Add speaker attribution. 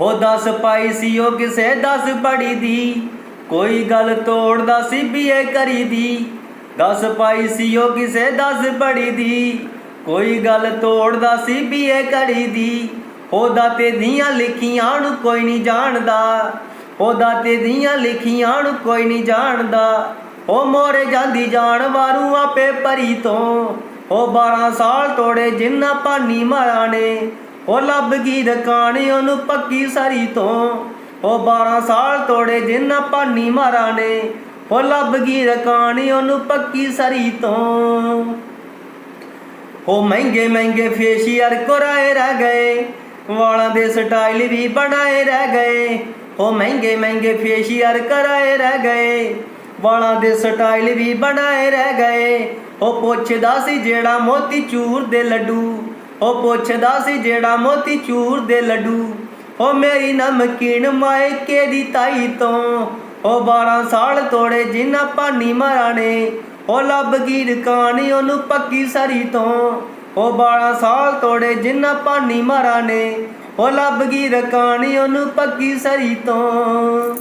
Speaker 1: ਉਹ ਦਸ ਪਾਈ ਸੀ ਉਹ ਕਿਸੇ ਦਸ ਪੜੀ ਦੀ। ਕੋਈ ਗੱਲ ਤੋੜਦਾ ਸੀ ਬੀਏ ਕਰੀ ਦੀ। ਦਸ ਪਾਈ ਸੀ ਉਹ ਕਿਸੇ ਦਸ ਪੜੀ ਦੀ। ਕੋਈ ਗੱਲ ਤੋੜਦਾ ਸੀ ਬੀਏ ਕਰੀ ਦੀ। ਉਹਦਾ ਤੇ ਦੀਆਂ ਲਿਖੀਆਂ ਨੂੰ ਕੋਈ ਨਹੀਂ ਜਾਣਦਾ। ਉਹਦਾ ਤੇ ਦੀਆਂ ਲਿਖੀਆਂ ਨੂੰ ਕੋਈ ਨਹੀਂ ਜਾਣਦਾ। ਉਹ ਮੋਰੇ ਜਾਂਦੀ ਜਾਣ ਵਾਰੂ ਆਪੇ ਪਰੀ ਤੋਂ। ਉਹ 12 ਸਾਲ ਤੋੜੇ ਜਿੰਨਾ ਪਾਣੀ ਮਾਰਾ ਨੇ। ਉਹ ਲੱਭ ਗਈ ਰਕਾਣੀ, ਉਹਨੂੰ ਪੱਕੀ ਸਰੀ ਤੋਂ। ਉਹ 12 ਸਾਲ ਤੋੜੇ ਜਿੰਨਾ ਪਾਣੀ ਮਾਰਾ ਨੇ। ਉਹ ਲੱਭ ਗਈ ਰਕਾਣੀ, ਉਹਨੂੰ ਪੱਕੀ ਸਾਰੀ ਤੋਂ। ਉਹ ਮਹਿੰਗੇ ਮਹਿੰਗੇ ਫੇਸ਼ੀਅਰ ਕਰਾਏ ਰਹਿ ਗਏ। ਵਾਲਾਂ ਦੇ ਸਟਾਈਲ ਵੀ ਬਣਾਏ ਰਹਿ ਗਏ। ਉਹ ਮਹਿੰਗੇ ਮਹਿੰਗੇ ਫੇਸ਼ੀਅਰ ਕਰਾਏ ਰਹਿ ਗਏ। ਵਾਲਾਂ ਦੇ ਸਟਾਈਲ ਵੀ ਬਣਾਏ ਰਹਿ ਗਏ। ਉਹ ਪੁੱਛਦਾ ਸੀ ਜਿਹੜਾ ਮੋਤੀ ਚੂਰ ਦੇ ਲੱਡੂ। ਉਹ ਪੁੱਛਦਾ ਸੀ ਜਿਹੜਾ ਮੋਤੀ ਚੂਰ ਦੇ ਲੱਡੂ। ਉਹ ਮੇਰੀ ਨਮਕੀਨ ਮਾਇਕੇ ਦੀ ਤਾਈ ਤੋਂ? ਉਹ 12 ਸਾਲ ਤੋੜੇ ਜਿੰਨਾ ਪਾਣੀ ਮਾਰਾਣੇ ਉਹ ਲੱਭ ਗਈ ਰਕਾਨੀ ਉਹਨੂੰ ਪੱਕੀ ਸਰੀ ਤੋਂ। ਉਹ 12 ਸਾਲ ਤੋੜੇ ਜਿੰਨਾ ਪਾਣੀ ਮਾਰਾਣੇ ਉਹ ਲੱਭ ਗਈ ਰਕਾਨੀ ਉਹਨੂੰ ਪੱਕੀ ਸਰੀ ਤੋਂ।